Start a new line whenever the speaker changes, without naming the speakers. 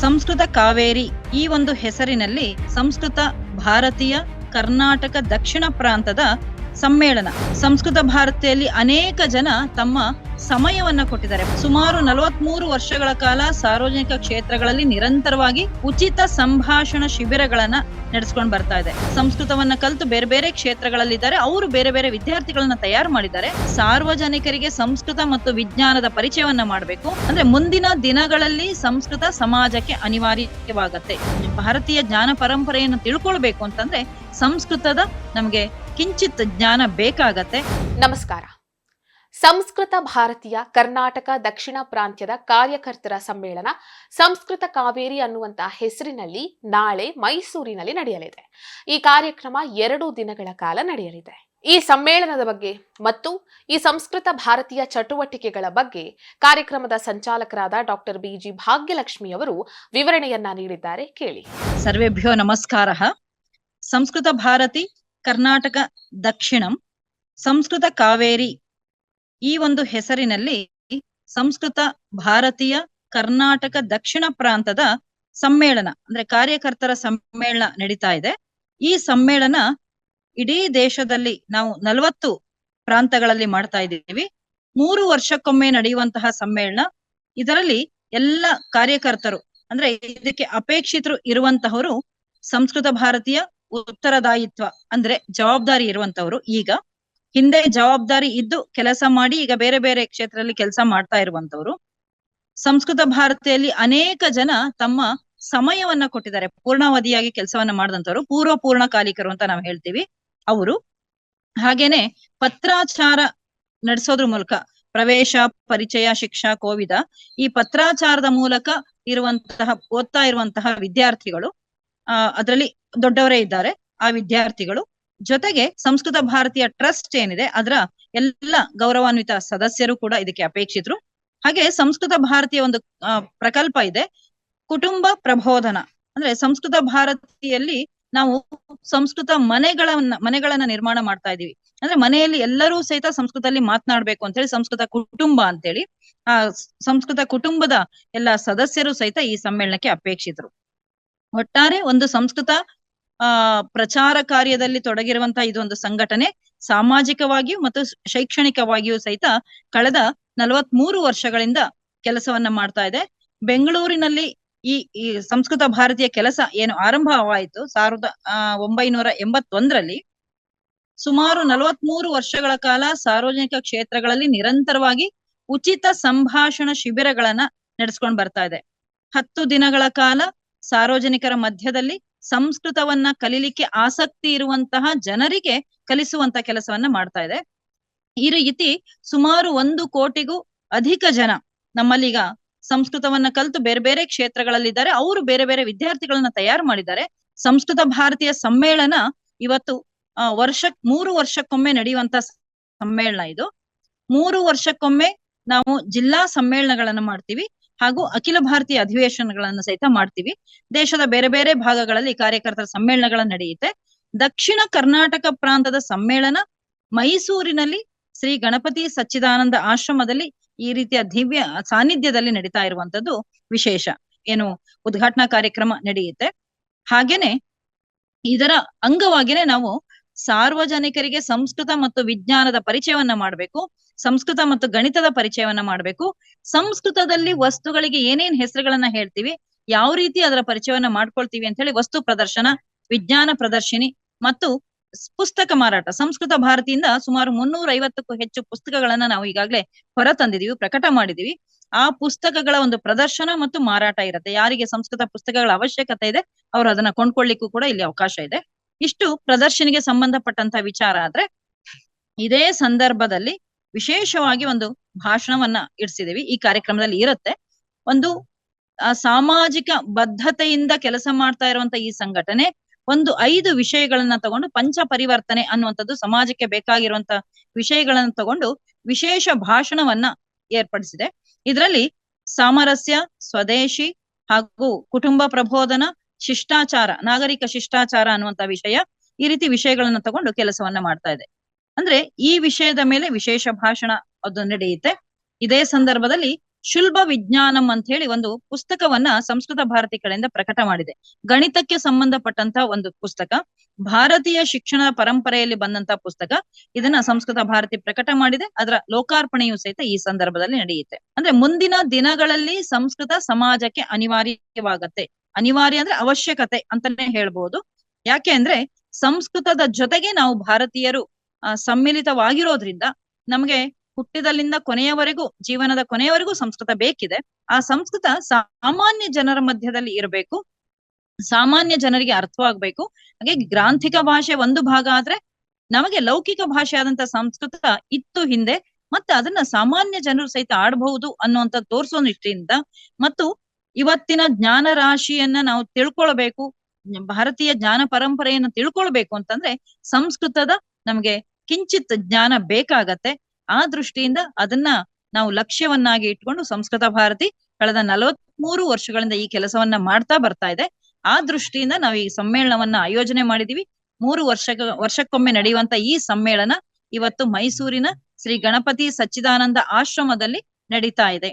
ಸಂಸ್ಕೃತ ಕಾವೇರಿ ಈ ಒಂದು ಹೆಸರಿನಲ್ಲಿ ಸಂಸ್ಕೃತ ಭಾರತೀಯ ಕರ್ನಾಟಕ ದಕ್ಷಿಣ ಪ್ರಾಂತದ ಸಮ್ಮೇಳನ. ಸಂಸ್ಕೃತ ಭಾರತಿಯಲ್ಲಿ ಅನೇಕ ಜನ ತಮ್ಮ ಸಮಯವನ್ನ ಕೊಟ್ಟಿದ್ದಾರೆ. ಸುಮಾರು ನಲವತ್ಮೂರು ವರ್ಷಗಳ ಕಾಲ ಸಾರ್ವಜನಿಕ ಕ್ಷೇತ್ರಗಳಲ್ಲಿ ನಿರಂತರವಾಗಿ ಉಚಿತ ಸಂಭಾಷಣ ಶಿಬಿರಗಳನ್ನ ನಡೆಸ್ಕೊಂಡು ಬರ್ತಾ ಇದೆ. ಸಂಸ್ಕೃತವನ್ನ ಕಲಿತು ಬೇರೆ ಬೇರೆ ಕ್ಷೇತ್ರಗಳಲ್ಲಿದ್ದಾರೆ. ಅವರು ಬೇರೆ ಬೇರೆ ವಿದ್ಯಾರ್ಥಿಗಳನ್ನ ತಯಾರು ಮಾಡಿದ್ದಾರೆ. ಸಾರ್ವಜನಿಕರಿಗೆ ಸಂಸ್ಕೃತ ಮತ್ತು ವಿಜ್ಞಾನದ ಪರಿಚಯವನ್ನ ಮಾಡಬೇಕು. ಅಂದ್ರೆ ಮುಂದಿನ ದಿನಗಳಲ್ಲಿ ಸಂಸ್ಕೃತ ಸಮಾಜಕ್ಕೆ ಅನಿವಾರ್ಯವಾಗತ್ತೆ. ಭಾರತೀಯ ಜ್ಞಾನ ಪರಂಪರೆಯನ್ನು ತಿಳ್ಕೊಳ್ಬೇಕು ಅಂತಂದ್ರೆ ಸಂಸ್ಕೃತದ ನಮಗೆ ಕಿಂಚಿತ್ ಜ್ಞಾನ ಬೇಕಾಗತ್ತೆ.
ನಮಸ್ಕಾರ. ಸಂಸ್ಕೃತ ಭಾರತೀಯ ಕರ್ನಾಟಕ ದಕ್ಷಿಣ ಪ್ರಾಂತ್ಯದ ಕಾರ್ಯಕರ್ತರ ಸಮ್ಮೇಳನ ಸಂಸ್ಕೃತ ಕಾವೇರಿ ಅನ್ನುವಂತಹ ಹೆಸರಿನಲ್ಲಿ ನಾಳೆ ಮೈಸೂರಿನಲ್ಲಿ ನಡೆಯಲಿದೆ. ಈ ಕಾರ್ಯಕ್ರಮ ಎರಡು ದಿನಗಳ ಕಾಲ ನಡೆಯಲಿದೆ. ಈ ಸಮ್ಮೇಳನದ ಬಗ್ಗೆ ಮತ್ತು ಈ ಸಂಸ್ಕೃತ ಭಾರತೀಯ ಚಟುವಟಿಕೆಗಳ ಬಗ್ಗೆ ಕಾರ್ಯಕ್ರಮದ ಸಂಚಾಲಕರಾದ ಡಾಕ್ಟರ್ ಬಿಜಿ ಭಾಗ್ಯಲಕ್ಷ್ಮಿ ಅವರು ವಿವರಣೆಯನ್ನ ನೀಡಿದ್ದಾರೆ ಕೇಳಿ.
ಸರ್ವೇಭ್ಯೋ ನಮಸ್ಕಾರ. ಸಂಸ್ಕೃತ ಭಾರತಿ, ಕರ್ನಾಟಕ ದಕ್ಷಿಣಂ, ಸಂಸ್ಕೃತ ಕಾವೇರಿ. ಈ ಒಂದು ಹೆಸರಿನಲ್ಲಿ ಸಂಸ್ಕೃತ ಭಾರತೀಯ, ಕರ್ನಾಟಕ ದಕ್ಷಿಣ ಪ್ರಾಂತದ ಸಮ್ಮೇಳನ, ಅಂದ್ರೆ ಕಾರ್ಯಕರ್ತರ ಸಮ್ಮೇಳನ ನಡೀತಾ ಇದೆ. ಈ ಸಮ್ಮೇಳನ ಇಡೀ ದೇಶದಲ್ಲಿ ನಾವು ನಲವತ್ತು ಪ್ರಾಂತಗಳಲ್ಲಿ ಮಾಡ್ತಾ ಇದ್ದೀವಿ. ಮೂರು ವರ್ಷಕ್ಕೊಮ್ಮೆ ನಡೆಯುವಂತಹ ಸಮ್ಮೇಳನ. ಇದರಲ್ಲಿ ಎಲ್ಲ ಕಾರ್ಯಕರ್ತರು, ಅಂದ್ರೆ ಇದಕ್ಕೆ ಅಪೇಕ್ಷಿತರು ಇರುವಂತಹವರು ಸಂಸ್ಕೃತ ಭಾರತೀಯ ಉತ್ತರದಾಯಿತ್ವ ಅಂದ್ರೆ ಜವಾಬ್ದಾರಿ ಇರುವಂತವ್ರು. ಈಗ ಹಿಂದೆ ಜವಾಬ್ದಾರಿ ಇದ್ದು ಕೆಲಸ ಮಾಡಿ ಈಗ ಬೇರೆ ಬೇರೆ ಕ್ಷೇತ್ರದಲ್ಲಿ ಕೆಲಸ ಮಾಡ್ತಾ ಇರುವಂತವ್ರು. ಸಂಸ್ಕೃತ ಭಾರತಿಯಲ್ಲಿ ಅನೇಕ ಜನ ತಮ್ಮ ಸಮಯವನ್ನ ಕೊಟ್ಟಿದ್ದಾರೆ. ಪೂರ್ಣಾವಧಿಯಾಗಿ ಕೆಲಸವನ್ನ ಮಾಡಿದಂತವ್ರು ಪೂರ್ವ ಪೂರ್ಣಕಾಲಿಕರು ಅಂತ ನಾವು ಹೇಳ್ತೀವಿ. ಅವರು ಹಾಗೇನೆ ಪತ್ರಾಚಾರ ನಡೆಸೋದ್ರ ಮೂಲಕ ಪ್ರವೇಶ, ಪರಿಚಯ, ಶಿಕ್ಷಾ, ಕೋವಿದ ಈ ಪತ್ರಾಚಾರದ ಮೂಲಕ ಇರುವಂತಹ ಓದ್ತಾ ಇರುವಂತಹ ವಿದ್ಯಾರ್ಥಿಗಳು ಅದರಲ್ಲಿ ದೊಡ್ಡವರೇ ಇದ್ದಾರೆ, ಆ ವಿದ್ಯಾರ್ಥಿಗಳು. ಜೊತೆಗೆ ಸಂಸ್ಕೃತ ಭಾರತೀಯ ಟ್ರಸ್ಟ್ ಏನಿದೆ, ಅದರ ಎಲ್ಲ ಗೌರವಾನ್ವಿತ ಸದಸ್ಯರು ಕೂಡ ಇದಕ್ಕೆ ಅಪೇಕ್ಷಿತರು. ಹಾಗೆ ಸಂಸ್ಕೃತ ಭಾರತೀಯ ಒಂದು ಪ್ರಕಲ್ಪ ಇದೆ. ಕುಟುಂಬ ಪ್ರಬೋಧನ, ಅಂದ್ರೆ ಸಂಸ್ಕೃತ ಭಾರತಿಯಲ್ಲಿ ನಾವು ಸಂಸ್ಕೃತ ಮನೆಗಳನ್ನ ಮನೆಗಳನ್ನ ನಿರ್ಮಾಣ ಮಾಡ್ತಾ ಇದೀವಿ ಅಂದ್ರೆ ಮನೆಯಲ್ಲಿ ಎಲ್ಲರೂ ಸಹಿತ ಸಂಸ್ಕೃತದಲ್ಲಿ ಮಾತನಾಡ್ಬೇಕು ಅಂತ ಹೇಳಿ ಸಂಸ್ಕೃತ ಕುಟುಂಬ ಅಂತೇಳಿ, ಆ, ಸಂಸ್ಕೃತ ಕುಟುಂಬದ ಎಲ್ಲ ಸದಸ್ಯರು ಸಹಿತ ಈ ಸಮ್ಮೇಳನಕ್ಕೆ ಅಪೇಕ್ಷಿತರು. ಒಟ್ಟಾರೆ ಒಂದು ಸಂಸ್ಕೃತ ಆ, ಪ್ರಚಾರ ಕಾರ್ಯದಲ್ಲಿ ತೊಡಗಿರುವಂತಹ ಇದೊಂದು ಸಂಘಟನೆ. ಸಾಮಾಜಿಕವಾಗಿಯೂ ಮತ್ತು ಶೈಕ್ಷಣಿಕವಾಗಿಯೂ ಸಹಿತ ಕಳೆದ ನಲವತ್ಮೂರು ವರ್ಷಗಳಿಂದ ಕೆಲಸವನ್ನ ಮಾಡ್ತಾ ಇದೆ. ಬೆಂಗಳೂರಿನಲ್ಲಿ ಈ ಈ ಸಂಸ್ಕೃತ ಭಾರತೀಯ ಕೆಲಸ ಏನು ಆರಂಭವಾಯಿತು. ಸಾವಿರದ ಒಂಬೈನೂರ ಎಂಬತ್ತೊಂದರಲ್ಲಿ ಸುಮಾರು ನಲವತ್ಮೂರು ವರ್ಷಗಳ ಕಾಲ ಸಾರ್ವಜನಿಕ ಕ್ಷೇತ್ರಗಳಲ್ಲಿ ನಿರಂತರವಾಗಿ ಉಚಿತ ಸಂಭಾಷಣ ಶಿಬಿರಗಳನ್ನ ನಡೆಸ್ಕೊಂಡು ಬರ್ತಾ ಇದೆ. ಹತ್ತು ದಿನಗಳ ಕಾಲ ಸಾರ್ವಜನಿಕರ ಮಧ್ಯದಲ್ಲಿ ಸಂಸ್ಕೃತವನ್ನ ಕಲಿಲಿಕ್ಕೆ ಆಸಕ್ತಿ ಇರುವಂತಹ ಜನರಿಗೆ ಕಲಿಸುವಂತ ಕೆಲಸವನ್ನ ಮಾಡ್ತಾ ಇದೆ. ಈ ರೀತಿ ಸುಮಾರು ಒಂದು ಕೋಟಿಗೂ ಅಧಿಕ ಜನ ನಮ್ಮಲ್ಲಿಗ ಸಂಸ್ಕೃತವನ್ನ ಕಲಿತು ಬೇರೆ ಬೇರೆ ಕ್ಷೇತ್ರಗಳಲ್ಲಿದ್ದಾರೆ. ಅವರು ಬೇರೆ ಬೇರೆ ವಿದ್ಯಾರ್ಥಿಗಳನ್ನ ತಯಾರು ಮಾಡಿದ್ದಾರೆ. ಸಂಸ್ಕೃತ ಭಾರತೀಯ ಸಮ್ಮೇಳನ ಇವತ್ತು ವರ್ಷಕ್, ಮೂರು ವರ್ಷಕ್ಕೊಮ್ಮೆ ನಡೆಯುವಂತ ಸಮ್ಮೇಳನ ಇದು. ಮೂರು ವರ್ಷಕ್ಕೊಮ್ಮೆ ನಾವು ಜಿಲ್ಲಾ ಸಮ್ಮೇಳನಗಳನ್ನ ಮಾಡ್ತೀವಿ. ಹಾಗೂ ಅಖಿಲ ಭಾರತೀಯ ಅಧಿವೇಶನಗಳನ್ನು ಸಹಿತ ಮಾಡ್ತೀವಿ. ದೇಶದ ಬೇರೆ ಬೇರೆ ಭಾಗಗಳಲ್ಲಿ ಕಾರ್ಯಕರ್ತರ ಸಮ್ಮೇಳನಗಳ ನಡೆಯುತ್ತೆ. ದಕ್ಷಿಣ ಕರ್ನಾಟಕ ಪ್ರಾಂತದ ಸಮ್ಮೇಳನ ಮೈಸೂರಿನಲ್ಲಿ ಶ್ರೀ ಗಣಪತಿ ಸಚ್ಚಿದಾನಂದ ಆಶ್ರಮದಲ್ಲಿ ಈ ರೀತಿಯ ದಿವ್ಯ ಸಾನ್ನಿಧ್ಯದಲ್ಲಿ ನಡೀತಾ ಇರುವಂತದ್ದು ವಿಶೇಷ. ಏನು ಉದ್ಘಾಟನಾ ಕಾರ್ಯಕ್ರಮ ನಡೆಯುತ್ತೆ. ಹಾಗೇನೆ ಇದರ ಅಂಗವಾಗಿನೇ ನಾವು ಸಾರ್ವಜನಿಕರಿಗೆ ಸಂಸ್ಕೃತ ಮತ್ತು ವಿಜ್ಞಾನದ ಪರಿಚಯವನ್ನ ಮಾಡಬೇಕು. ಸಂಸ್ಕೃತ ಮತ್ತು ಗಣಿತದ ಪರಿಚಯವನ್ನ ಮಾಡಬೇಕು. ಸಂಸ್ಕೃತದಲ್ಲಿ ವಸ್ತುಗಳಿಗೆ ಏನೇನ್ ಹೆಸರುಗಳನ್ನ ಹೇಳ್ತೀವಿ, ಯಾವ ರೀತಿ ಅದರ ಪರಿಚಯವನ್ನ ಮಾಡ್ಕೊಳ್ತೀವಿ ಅಂತ ಹೇಳಿ ವಸ್ತು ಪ್ರದರ್ಶನ, ವಿಜ್ಞಾನ ಪ್ರದರ್ಶಿನಿ ಮತ್ತು ಪುಸ್ತಕ ಮಾರಾಟ. ಸಂಸ್ಕೃತ ಭಾರತಿಯಿಂದ ಸುಮಾರು ಮುನ್ನೂರ ಐವತ್ತಕ್ಕೂ ಹೆಚ್ಚು ಪುಸ್ತಕಗಳನ್ನ ನಾವು ಈಗಾಗಲೇ ಹೊರ ತಂದಿದೀವಿ ಪ್ರಕಟ ಮಾಡಿದೀವಿ. ಆ ಪುಸ್ತಕಗಳ ಒಂದು ಪ್ರದರ್ಶನ ಮತ್ತು ಮಾರಾಟ ಇರುತ್ತೆ. ಯಾರಿಗೆ ಸಂಸ್ಕೃತ ಪುಸ್ತಕಗಳ ಅವಶ್ಯಕತೆ ಇದೆ, ಅವರು ಅದನ್ನ ಕೊಂಡ್ಕೊಳ್ಳಿಕ್ಕೂ ಕೂಡ ಇಲ್ಲಿ ಅವಕಾಶ ಇದೆ. ಇಷ್ಟು ಪ್ರದರ್ಶನಿಗೆ ಸಂಬಂಧಪಟ್ಟಂತ ವಿಚಾರ ಆದ್ರೆ, ಇದೇ ಸಂದರ್ಭದಲ್ಲಿ ವಿಶೇಷವಾಗಿ ಒಂದು ಭಾಷಣವನ್ನ ಇಡ್ಸಿದೀವಿ ಈ ಕಾರ್ಯಕ್ರಮದಲ್ಲಿ ಇರುತ್ತೆ. ಒಂದು ಸಾಮಾಜಿಕ ಬದ್ಧತೆಯಿಂದ ಕೆಲಸ ಮಾಡ್ತಾ ಇರುವಂತ ಈ ಸಂಘಟನೆ ಒಂದು ಐದು ವಿಷಯಗಳನ್ನ ತಗೊಂಡು ಪಂಚ ಪರಿವರ್ತನೆ ಅನ್ನುವಂಥದ್ದು ಸಮಾಜಕ್ಕೆ ಬೇಕಾಗಿರುವಂತ ವಿಷಯಗಳನ್ನ ತಗೊಂಡು ವಿಶೇಷ ಭಾಷಣವನ್ನ ಏರ್ಪಡಿಸಿದೆ. ಇದರಲ್ಲಿ ಸಾಮರಸ್ಯ, ಸ್ವದೇಶಿ ಹಾಗೂ ಕುಟುಂಬ ಪ್ರಬೋಧನ, ಶಿಷ್ಟಾಚಾರ, ನಾಗರಿಕ ಶಿಷ್ಟಾಚಾರ ಅನ್ನುವಂತ ವಿಷಯ ಈ ರೀತಿ ವಿಷಯಗಳನ್ನ ತಗೊಂಡು ಕೆಲಸವನ್ನ ಮಾಡ್ತಾ ಇದೆ. ಅಂದ್ರೆ ಈ ವಿಷಯದ ಮೇಲೆ ವಿಶೇಷ ಭಾಷಣ ಅದು ನಡೆಯುತ್ತೆ. ಇದೇ ಸಂದರ್ಭದಲ್ಲಿ ಶುಲ್ಭ ವಿಜ್ಞಾನಂ ಅಂತ ಹೇಳಿ ಒಂದು ಪುಸ್ತಕವನ್ನ ಸಂಸ್ಕೃತ ಭಾರತಿ ಕಡೆಯಿಂದ ಪ್ರಕಟ ಮಾಡಿದೆ. ಗಣಿತಕ್ಕೆ ಸಂಬಂಧಪಟ್ಟಂತ ಒಂದು ಪುಸ್ತಕ, ಭಾರತೀಯ ಶಿಕ್ಷಣ ಪರಂಪರೆಯಲ್ಲಿ ಬಂದಂತ ಪುಸ್ತಕ, ಇದನ್ನ ಸಂಸ್ಕೃತ ಭಾರತಿ ಪ್ರಕಟ ಮಾಡಿದೆ. ಅದರ ಲೋಕಾರ್ಪಣೆಯು ಸಹಿತ ಈ ಸಂದರ್ಭದಲ್ಲಿ ನಡೆಯುತ್ತೆ. ಅಂದ್ರೆ ಮುಂದಿನ ದಿನಗಳಲ್ಲಿ ಸಂಸ್ಕೃತ ಸಮಾಜಕ್ಕೆ ಅನಿವಾರ್ಯವಾಗತ್ತೆ. ಅನಿವಾರ್ಯ ಅಂದ್ರೆ ಅವಶ್ಯಕತೆ ಅಂತಾನೆ ಹೇಳ್ಬಹುದು ಯಾಕೆ ಅಂದ್ರೆ ಸಂಸ್ಕೃತದ ಜೊತೆಗೆ ನಾವು ಭಾರತೀಯರು ಸಮ್ಮಿಲಿತವಾಗಿರೋದ್ರಿಂದ ನಮಗೆ ಹುಟ್ಟಿದಲ್ಲಿಂದ ಕೊನೆಯವರೆಗೂ, ಜೀವನದ ಕೊನೆಯವರೆಗೂ ಸಂಸ್ಕೃತ ಬೇಕಿದೆ. ಆ ಸಂಸ್ಕೃತ ಸಾಮಾನ್ಯ ಜನರ ಮಧ್ಯದಲ್ಲಿ ಇರಬೇಕು. ಸಾಮಾನ್ಯ ಜನರಿಗೆ ಅರ್ಥವಾಗ್ಬೇಕು. ಹಾಗೆ ಗ್ರಾಂಥಿಕ ಭಾಷೆ ಒಂದು ಭಾಗ ಆದ್ರೆ ನಮಗೆ ಲೌಕಿಕ ಭಾಷೆ ಆದಂತ ಸಂಸ್ಕೃತ ಇತ್ತು ಹಿಂದೆ, ಮತ್ತೆ ಅದನ್ನ ಸಾಮಾನ್ಯ ಜನರು ಸಹಿತ ಆಡಬಹುದು ಅನ್ನುವಂತ ತೋರಿಸೋ ದೃಷ್ಟಿಯಿಂದ ಮತ್ತು ಇವತ್ತಿನ ಜ್ಞಾನ ರಾಶಿಯನ್ನ ನಾವು ತಿಳ್ಕೊಳ್ಬೇಕು, ಭಾರತೀಯ ಜ್ಞಾನ ಪರಂಪರೆಯನ್ನು ತಿಳ್ಕೊಳ್ಬೇಕು ಅಂತಂದ್ರೆ ಸಂಸ್ಕೃತದ ನಮಗೆ ಕಿಂಚಿತ್ ಜ್ಞಾನ ಬೇಕಾಗತ್ತೆ. ಆ ದೃಷ್ಟಿಯಿಂದ ಅದನ್ನ ನಾವು ಲಕ್ಷ್ಯವನ್ನಾಗಿ ಇಟ್ಕೊಂಡು ಸಂಸ್ಕೃತ ಭಾರತಿ ಕಳೆದ ನಲವತ್ಮೂರು ವರ್ಷಗಳಿಂದ ಈ ಕೆಲಸವನ್ನ ಮಾಡ್ತಾ ಬರ್ತಾ ಇದೆ. ಆ ದೃಷ್ಟಿಯಿಂದ ನಾವು ಈ ಸಮ್ಮೇಳನವನ್ನ ಆಯೋಜನೆ ಮಾಡಿದೀವಿ. ಮೂರು ವರ್ಷ ವರ್ಷಕ್ಕೊಮ್ಮೆ ನಡೆಯುವಂತ ಈ ಸಮ್ಮೇಳನ ಇವತ್ತು ಮೈಸೂರಿನ ಶ್ರೀ ಗಣಪತಿ ಸಚ್ಚಿದಾನಂದ ಆಶ್ರಮದಲ್ಲಿ ನಡೀತಾ ಇದೆ.